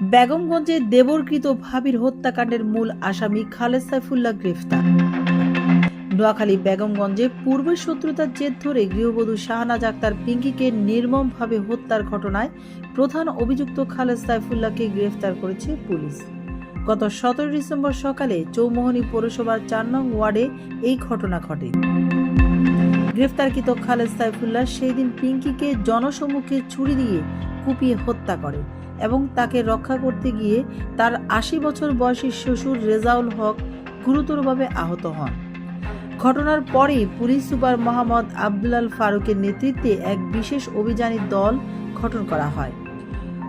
বেগমগঞ্জে দেবরকৃত ভাবির হত্যাকাণ্ডের মূল আসামি খালেদ সাইফুল্লাহ গ্রেফতার। নোয়াখালী বেগমগঞ্জে পূর্বের শত্রুতার জের ধরে গৃহবধূ শাহনাজ আক্তার পিঙ্কিকে নির্মমভাবে হত্যার ঘটনায় প্রধান অভিযুক্ত খালেদ সাইফুল্লাহকে গ্রেফতার করেছে পুলিশ। গত সতেরো ডিসেম্বর সকালে চৌমোহনী পৌরসভার চার নং ওয়ার্ডে এই ঘটনা ঘটে। গ্রেফতারকৃত খালেদ সাইফুল্লাহ সেই দিন পিঙ্কিকে জনসম্মুখে ছুরি দিয়ে কুপিয়ে হত্যা করে। এবং তাকে রক্ষা করতে গিয়ে তার আশি বছর বয়সী শ্বশুর রেজাউল হক গুরুতরভাবে আহত হন। ঘটনার পরেই পুলিশ সুপার মোহাম্মদ আবদুল্লাল ফারুকের নেতৃত্বে এক বিশেষ অভিযানী দল গঠন করা হয়।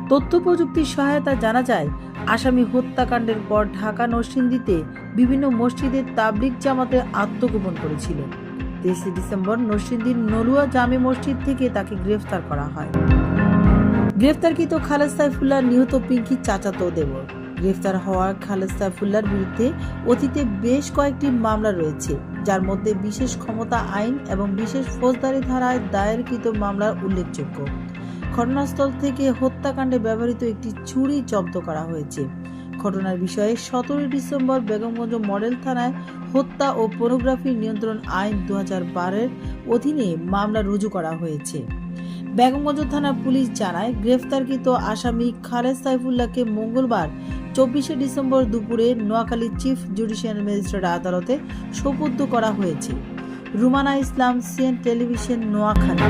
তথ্য প্রযুক্তির সহায়তা জানা যায়, আসামি হত্যাকাণ্ডের পর ঢাকা নরসিংদীতে বিভিন্ন মসজিদের তাবলিক জামাতে আত্মগোপন করেছিল তেইশে ডিসেম্বর নরসিংদীর নলুয়া জামে মসজিদ থেকে তাকে গ্রেফতার করা হয়। গ্রেফতারকৃত খালেদ সাইফুল্লাহ নিহত পিঙ্কি চাচাতো দেবর। গ্রেফতার হওয়া খালেদ সাইফুল্লাহর বিরুদ্ধে অতীতে বেশ কয়েকটি মামলা রয়েছে, যার মধ্যে বিশেষ ক্ষমতা আইন এবং বিশেষ ফৌজদারি ধারায় দায়েরকৃত মামলার উল্লেখযোগ্য। ঘটনাস্থল থেকে হত্যাকাণ্ডে ব্যবহৃত একটি ছুরি জব্দ করা হয়েছে। ঘটনার বিষয়ে সতেরোই ডিসেম্বর বেগমগঞ্জ মডেল থানায় হত্যা ও পর্নোগ্রাফি নিয়ন্ত্রণ আইন দু হাজার অধীনে মামলা রুজু করা হয়েছে। বেগমগঞ্জ থানার পুলিশ জানায়, গ্রেফতারকৃত আসামি খালেদ সাইফুল্লাহকে মঙ্গলবার চব্বিশে ডিসেম্বর দুপুরে নোয়াখালী চিফ জুডিশিয়াল ম্যাজিস্ট্রেট আদালতে সোপর্দ করা হয়েছে। Rumana Islam, CN television, Noakhali.